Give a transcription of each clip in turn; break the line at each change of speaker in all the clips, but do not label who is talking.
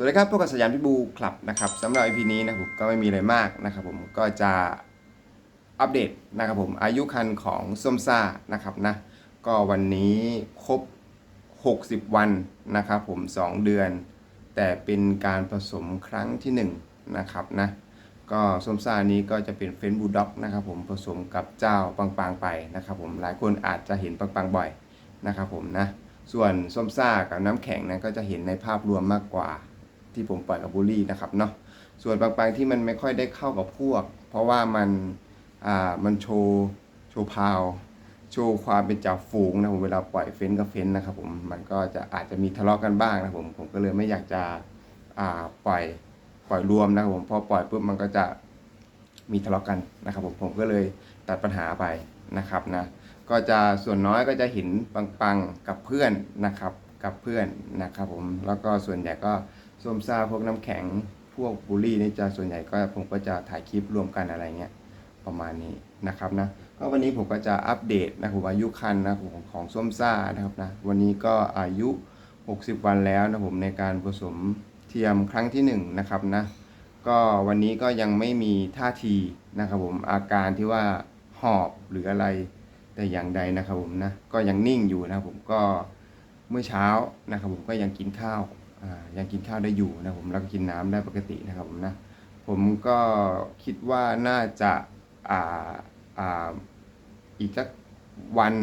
สวัสดีครับพวกกับสยามพิบูคลับนะครับสำหรับ EP นี้นะครับผมก็ไม่มีอะไรมากนะครับผมก็จะอัปเดตนะครับผมอายุคันของส้มซ่านะครับนะก็วันนี้ครบ 60 วันนะครับผม 2 เดือน แต่เป็นการผสมครั้งที่1นะครับนะก็ส้มซ่านี้ก็จะเป็นเฟนบูลด็อกนะครับผมผสมกับเจ้าปังปังๆไปนะครับผมหลายคนอาจจะเห็นปังปังๆบ่อยนะครับผมนะส่วนส้มซ่ากับน้ำแข็งนะก็จะเห็นในภาพรวมมากกว่า ที่ผมปล่อยกับบูลลี่นะครับเนาะส่วนบางๆที่มันไม่ค่อยได้เข้ากับพวก เพราะว่ามันอ่ามันโชว์โชว์พาวโชว์ความเป็นจ่าฝูงนะผมเวลาปล่อยเฟ้นกับเฟ้นนะครับผมมันก็จะอาจจะมีทะเลาะกันบ้างนะผมผมก็เลยไม่อยากจะอ่าปล่อยปล่อยรวมนะครับผมพอปล่อยปุ๊บมันก็จะมีทะเลาะกันนะครับผมผมก็เลยตัดปัญหาไปนะครับนะก็จะส่วนน้อยก็จะเห็นปังๆกับเพื่อนนะครับกับเพื่อนนะครับผมแล้วก็ส่วนใหญ่ก็ ส้มซ่าพวกน้ำแข็งพวกบูลี่นี่จะส่วนใหญ่ก็ผมก็จะถ่ายคลิปรวมกันอะไรเงี้ยประมาณนี้นะครับนะก็วันนี้ผมก็จะอัปเดตนะครับผมอายุคันนะครับผมของส้มซ่านะครับนะวันนี้ก็อายุ 60 วันแล้วนะผมในการผสมเทียมครั้งที่1นะครับนะก็วันนี้ก็ยังไม่มีท่าทีนะครับผมอาการที่ว่าหอบหรืออะไรแต่อย่างใดนะครับผมนะก็ยังนิ่งอยู่นะผมก็เมื่อเช้านะครับผมก็ยังกินข้าว ยังกินข้าวได้อยู่นะผมแล้วก็กินน้ำได้ปกตินะครับผมนะผมก็คิดว่าน่าจะอ่าอ่าอีกสักวัน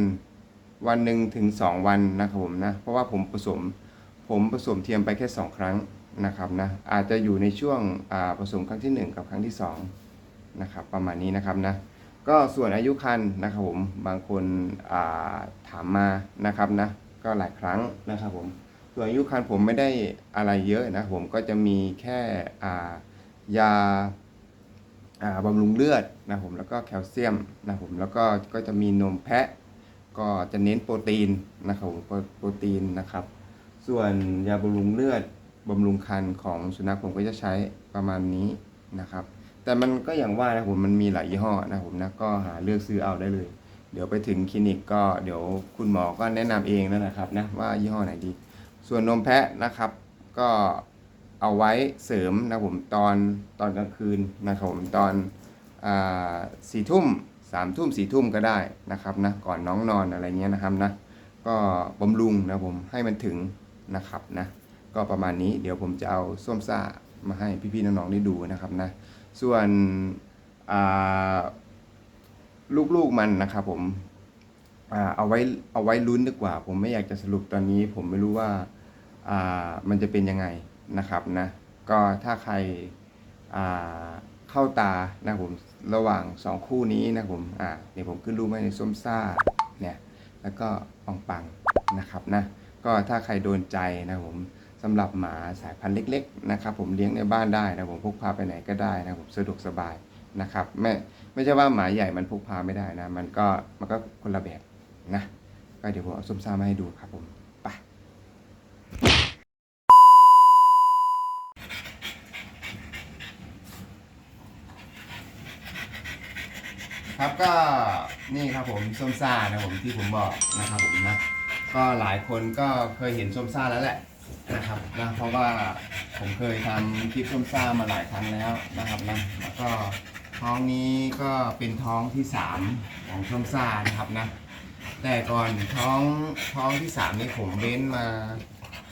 วันหนึ่งถึงสองวันนะครับผมนะเพราะว่าผมผสมผมผสมเทียมไปแค่สองครั้งนะครับนะอาจจะอยู่ในช่วงอ่าผสมครั้งที่หนึ่งกับครั้งที่สองนะครับประมาณนี้นะครับนะก็ส่วนอายุคันนะครับผมบางคนาถามมานะครับนะก็หลายครั้งนะครับผม ส่วนอายุคันผมไม่ได้อะไรเยอะนะ ผมก็จะมีแค่ยาบำรุงเลือดนะผมแล้วก็แคลเซียมนะผมแล้วก็ก็จะมีนมแพะ ก็จะเน้นโปรตีนนะครับผมโปรโปรตีนนะครับ ส่วนยาบำรุงเลือดบำรุงคันของสุนัขผมก็จะใช้ประมาณนี้นะครับ แต่มันก็อย่างว่านะผมมันมีหลายยี่ห้อนะผมนะก็หาเลือกซื้อเอาได้เลย เดี๋ยวไปถึงคลินิกก็เดี๋ยวคุณหมอก็แนะนำเองนั่นแหละครับนะว่ายี่ห้อไหนดี ส่วนนมแพะนะครับ ก็เอาไว้เสริมนะผมตอนตอนกลางคืนนะครับผมตอนสี่ทุ่มสามทุ่มสี่ทุ่มก็ได้นะครับนะก่อนน้องนอนอะไรเงี้ยนะครับนะก็บำรุงนะผมให้มันถึงนะครับนะก็ประมาณนี้เดี๋ยวผมจะเอาส้วมซ่ามาให้พี่ๆน้องๆได้ดูนะครับนะส่วนลูกๆมันนะครับผมอเอาไว้เอาไว้ลุ้นดีกว่า ผมไม่อยากจะสรุปตอนนี้ ผมไม่รู้ว่า มันจะเป็นยังไงนะครับนะก็ถ้าใครเข้าตานะผมระหว่างสองคู่นี้นะผมอ่าเดี๋ยวผมขึ้นรูปไว้ในส้มซ่าเนี่ยแล้วก็ปังปังนะครับนะก็ถ้าใครโดนใจนะผมสำหรับหมาสายพันธุ์เล็กๆนะครับผมเลี้ยงในบ้านได้นะผมพกพาไปไหนก็ได้นะผมสะดวกสบายนะครับไม่ไม่ใช่ว่าหมาใหญ่มันพกพาไม่ได้นะมันก็มันก็คนละแบบนะก็เดี๋ยวผมเอาส้มซ่ามาให้ดูครับผมไป ครับก็นี่ครับผมส้มซ่านะผมที่ผมบอกนะครับผมนะก็หลายคนก็เคยเห็นส้มซ่าแล้วแหละนะครับนะเพราะว่าผมเคยทำคลิปส้มซ่ามาหลายครั้งแล้วนะครับนะแล้วก็ท้องนี้ก็เป็นท้องที่สามของส้มซ่านะครับนะแต่ก่อนท้องท้องที่สามนี่ผมเว้นมา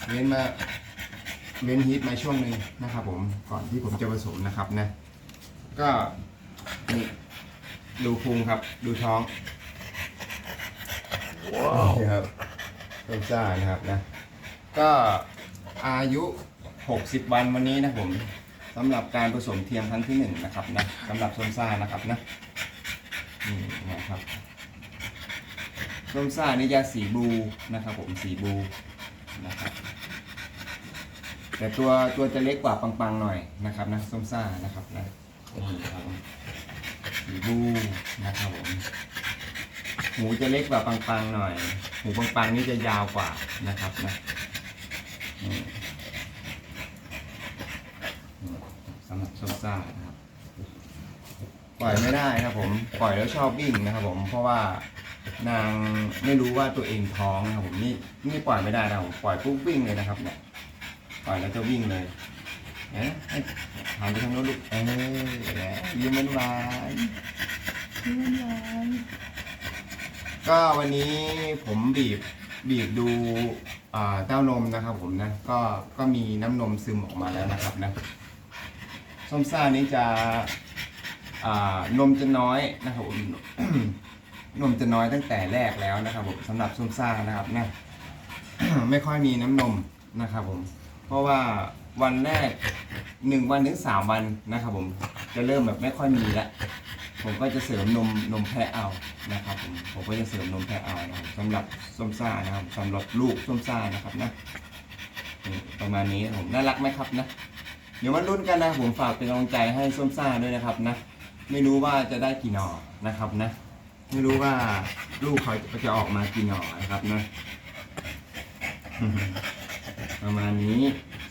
เว้นมาเว้นฮิตมาช่วงหนึ่งนะครับผมก่อนที่ผมจะผสมนะครับนะก็นี่ ดูพุงครับ ดูท้องนี่ครับต้นซ่านะครับนะ ก็อายุ 60 วันวันนี้นะผมสำหรับการผสมเทียมครั้งที่หนึ่งนะครับนะสำหรับส้มซ่านะครับนะนี่นะครับส้มซ่านี่จะสีบลูนะครับผมสีบลูนะครับแต่ตัวตัวจะเล็กกว่าปังๆหน่อยนะครับนะส้มซ่านะครับนะนี่ครับ สีบูนะครับผมหูจะเล็กกว่าปังๆหน่อย หูปังๆนี่จะยาวกว่านะครับนะสำหรับส้มซ่านะครับ ปล่อยไม่ได้นะครับผม ปล่อยแล้วชอบวิ่งนะครับผม เพราะว่านางไม่รู้ว่าตัวเองท้องนะครับผมนี่นี่ปล่อยไม่ได้นะครับผมปล่อยปุ๊บวิ่งเลยนะครับเนี่ยปล่อยแล้วจะวิ่งเลย เอ๊ะให้หันไปทางโน้นลูกเออแหละยิ้มมันหวานยิ้มหวานก็วันนี้ผมบีบบีบดูอ่าเต้านมนะครับผมนะ ก็ก็มีน้ำนมซึมออกมาแล้วนะครับนะส้มซ่านี้จะอ่านมจะน้อยนะครับผมนมจะน้อยตั้งแต่แรกแล้วนะครับผมสำหรับส้มซ่านะครับนะไม่ค่อยมีน้ำนมนะครับผม เพราะว่า วันแรกหนึ่งวันถึงสามวันนะครับผมจะเริ่มแบบไม่ค่อยมีแล้วผมก็จะเสริมนมนมแพะเอานะครับผมผมก็จะเสริมนมแพะเอานะครับสำหรับส้มซ่านะครับสำหรับลูกส้มซ่านะครับนะประมาณนี้ผมน่ารักไหมครับนะเดี๋ยวมาลุ้นกันนะผมฝากเป็นกำลังใจให้ส้มซ่าด้วยนะครับนะไม่รู้ว่าจะได้กี่หน่อนะครับนะ ไม่รู้ว่าลูกเขาจะออกมากี่หน่อนะครับนะประมาณนี้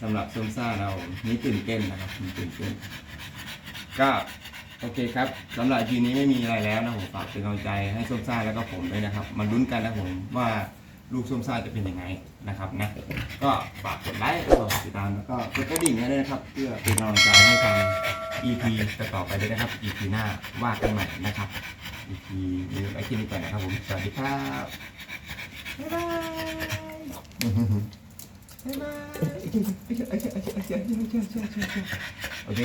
สำหรับส้มซ่าเรานี่ตื่นเต้นนะครับตื่นเต้น ก็โอเคครับสำหรับทีนี้ไม่มีอะไรแล้วนะผมฝากเป็นกำลังใจให้ส้มซ่าแล้วก็ผมด้วยนะครับมาลุ้นกันนะผมว่าลูกส้มซ่าจะเป็นยังไงนะครับนะก็ฝากกดไลค์กดติดตามแล้วก็กดกระดิ่งให้ด้วยนะครับ เพื่อเป็นกำลังใจให้ทาง EP ต่อๆไปด้วยนะครับ EP หน้าว่ากันใหม่นะครับ EP นี้ไว้ที่นี่ก่อนนะครับผมสวัสดีครับบ๊ายบาย บ๊ายบายโอเค